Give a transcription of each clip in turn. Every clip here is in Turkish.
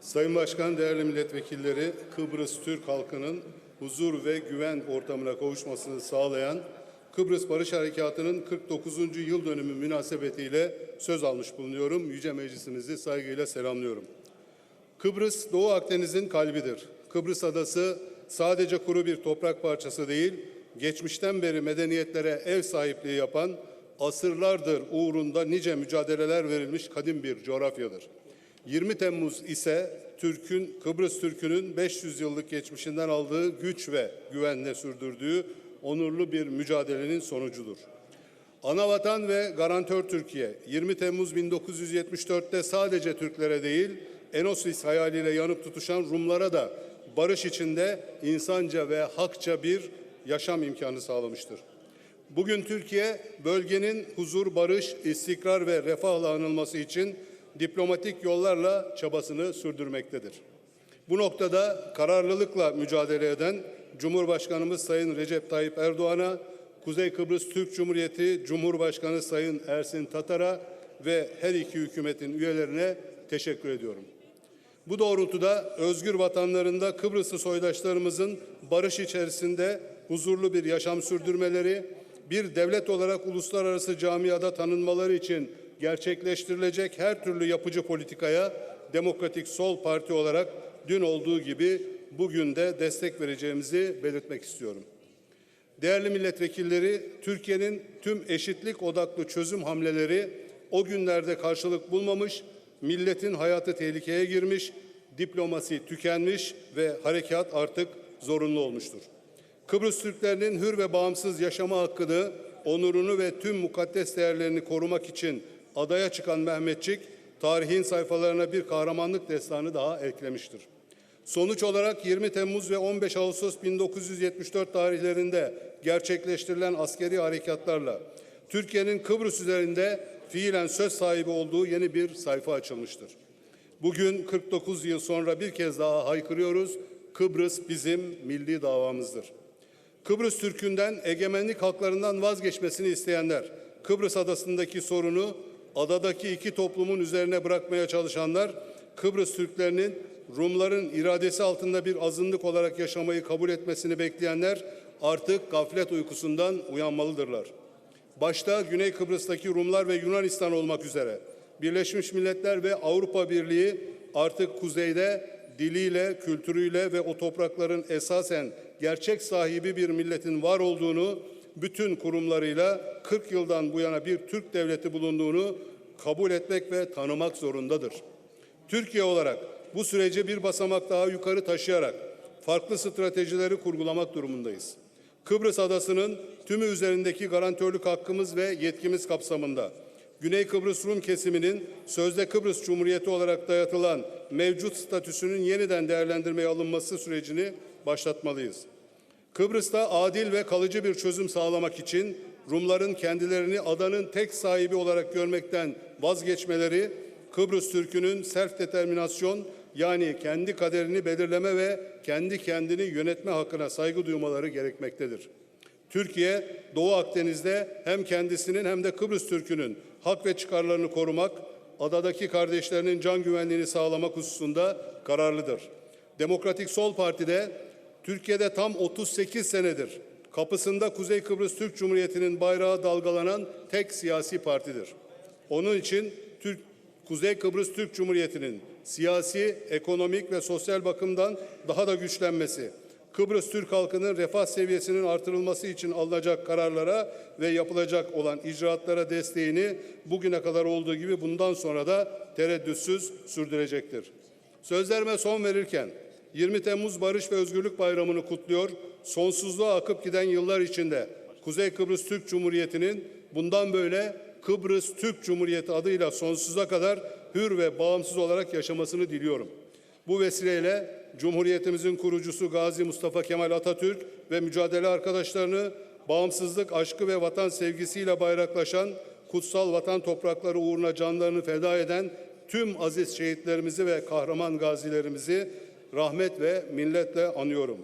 Sayın Başkan, değerli milletvekilleri, Kıbrıs Türk halkının huzur ve güven ortamına kavuşmasını sağlayan Kıbrıs Barış Harekatı'nın 49. yıl dönümü münasebetiyle söz almış bulunuyorum. Yüce Meclisimizi saygıyla selamlıyorum. Kıbrıs Doğu Akdeniz'in kalbidir. Kıbrıs Adası sadece kuru bir toprak parçası değil, geçmişten beri medeniyetlere ev sahipliği yapan, asırlardır uğrunda nice mücadeleler verilmiş kadim bir coğrafyadır. 20 Temmuz ise Türk'ün Kıbrıs Türk'ünün 500 yıllık geçmişinden aldığı güç ve güvenle sürdürdüğü onurlu bir mücadelenin sonucudur. Anavatan ve garantör Türkiye 20 Temmuz 1974'te sadece Türklere değil Enosis hayaliyle yanıp tutuşan Rumlara da barış içinde insanca ve hakça bir yaşam imkanı sağlamıştır. Bugün Türkiye bölgenin huzur, barış, istikrar ve refahla anılması için diplomatik yollarla çabasını sürdürmektedir. Bu noktada kararlılıkla mücadele eden Cumhurbaşkanımız Sayın Recep Tayyip Erdoğan'a, Kuzey Kıbrıs Türk Cumhuriyeti Cumhurbaşkanı Sayın Ersin Tatar'a ve her iki hükümetin üyelerine teşekkür ediyorum. Bu doğrultuda özgür vatanlarında Kıbrıslı soydaşlarımızın barış içerisinde huzurlu bir yaşam sürdürmeleri, bir devlet olarak uluslararası camiada tanınmaları için gerçekleştirilecek her türlü yapıcı politikaya Demokratik Sol Parti olarak dün olduğu gibi bugün de destek vereceğimizi belirtmek istiyorum. Değerli milletvekilleri, Türkiye'nin tüm eşitlik odaklı çözüm hamleleri o günlerde karşılık bulmamış, milletin hayatı tehlikeye girmiş, diplomasi tükenmiş ve harekat artık zorunlu olmuştur. Kıbrıs Türklerinin hür ve bağımsız yaşama hakkını, onurunu ve tüm mukaddes değerlerini korumak için adaya çıkan Mehmetçik, tarihin sayfalarına bir kahramanlık destanı daha eklemiştir. Sonuç olarak 20 Temmuz ve 15 Ağustos 1974 tarihlerinde gerçekleştirilen askeri harekatlarla Türkiye'nin Kıbrıs üzerinde fiilen söz sahibi olduğu yeni bir sayfa açılmıştır. Bugün 49 yıl sonra bir kez daha haykırıyoruz. Kıbrıs bizim milli davamızdır. Kıbrıs Türk'ünden egemenlik haklarından vazgeçmesini isteyenler, Kıbrıs adasındaki sorunu adadaki iki toplumun üzerine bırakmaya çalışanlar, Kıbrıs Türklerinin Rumların iradesi altında bir azınlık olarak yaşamayı kabul etmesini bekleyenler artık gaflet uykusundan uyanmalıdırlar. Başta Güney Kıbrıs'taki Rumlar ve Yunanistan olmak üzere Birleşmiş Milletler ve Avrupa Birliği artık kuzeyde diliyle, kültürüyle ve o toprakların esasen gerçek sahibi bir milletin var olduğunu, bütün kurumlarıyla 40 yıldan bu yana bir Türk devleti bulunduğunu kabul etmek ve tanımak zorundadır. Türkiye olarak bu süreci bir basamak daha yukarı taşıyarak farklı stratejileri kurgulamak durumundayız. Kıbrıs Adası'nın tümü üzerindeki garantörlük hakkımız ve yetkimiz kapsamında Güney Kıbrıs Rum kesiminin sözde Kıbrıs Cumhuriyeti olarak dayatılan mevcut statüsünün yeniden değerlendirmeye alınması sürecini başlatmalıyız. Kıbrıs'ta adil ve kalıcı bir çözüm sağlamak için Rumların kendilerini adanın tek sahibi olarak görmekten vazgeçmeleri, Kıbrıs Türk'ünün self determinasyon yani kendi kaderini belirleme ve kendi kendini yönetme hakkına saygı duymaları gerekmektedir. Türkiye, Doğu Akdeniz'de hem kendisinin hem de Kıbrıs Türk'ünün hak ve çıkarlarını korumak, adadaki kardeşlerinin can güvenliğini sağlamak hususunda kararlıdır. Demokratik Sol Parti'de Türkiye'de tam 38 senedir kapısında Kuzey Kıbrıs Türk Cumhuriyeti'nin bayrağı dalgalanan tek siyasi partidir. Onun için Türk Kuzey Kıbrıs Türk Cumhuriyeti'nin siyasi, ekonomik ve sosyal bakımdan daha da güçlenmesi, Kıbrıs Türk halkının refah seviyesinin artırılması için alınacak kararlara ve yapılacak olan icraatlara desteğini bugüne kadar olduğu gibi bundan sonra da tereddütsüz sürdürecektir. Sözlerime son verirken 20 Temmuz Barış ve Özgürlük Bayramı'nı kutluyor, sonsuzluğa akıp giden yıllar içinde Kuzey Kıbrıs Türk Cumhuriyeti'nin bundan böyle Kıbrıs Türk Cumhuriyeti adıyla sonsuza kadar hür ve bağımsız olarak yaşamasını diliyorum. Bu vesileyle Cumhuriyetimizin kurucusu Gazi Mustafa Kemal Atatürk ve mücadele arkadaşlarını bağımsızlık aşkı ve vatan sevgisiyle bayraklaşan, kutsal vatan toprakları uğruna canlarını feda eden tüm aziz şehitlerimizi ve kahraman gazilerimizi rahmet ve minnetle anıyorum.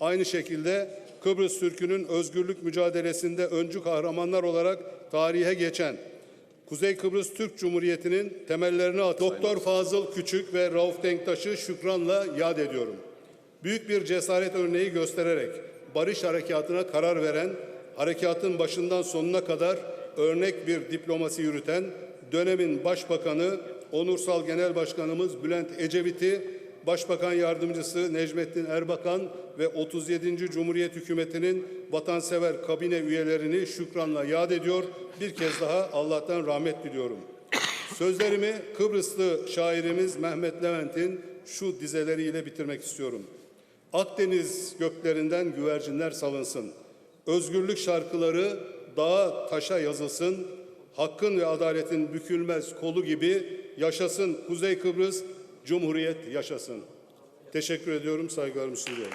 Aynı şekilde Kıbrıs Türk'ünün özgürlük mücadelesinde öncü kahramanlar olarak tarihe geçen Kuzey Kıbrıs Türk Cumhuriyeti'nin temellerini at. Doktor Fazıl Küçük ve Rauf Denktaş'ı şükranla yad ediyorum. Büyük bir cesaret örneği göstererek barış harekatına karar veren, harekatın başından sonuna kadar örnek bir diplomasi yürüten, dönemin başbakanı, onursal genel başkanımız Bülent Ecevit'i, Başbakan Yardımcısı Necmettin Erbakan ve 37. Cumhuriyet Hükümeti'nin vatansever kabine üyelerini şükranla yad ediyor. Bir kez daha Allah'tan rahmet diliyorum. Sözlerimi Kıbrıslı şairimiz Mehmet Levent'in şu dizeleriyle bitirmek istiyorum. Akdeniz göklerinden güvercinler salınsın. Özgürlük şarkıları dağa taşa yazılsın. Hakkın ve adaletin bükülmez kolu gibi yaşasın Kuzey Kıbrıs, Cumhuriyet yaşasın. Teşekkür ediyorum, saygılarımı sunuyorum.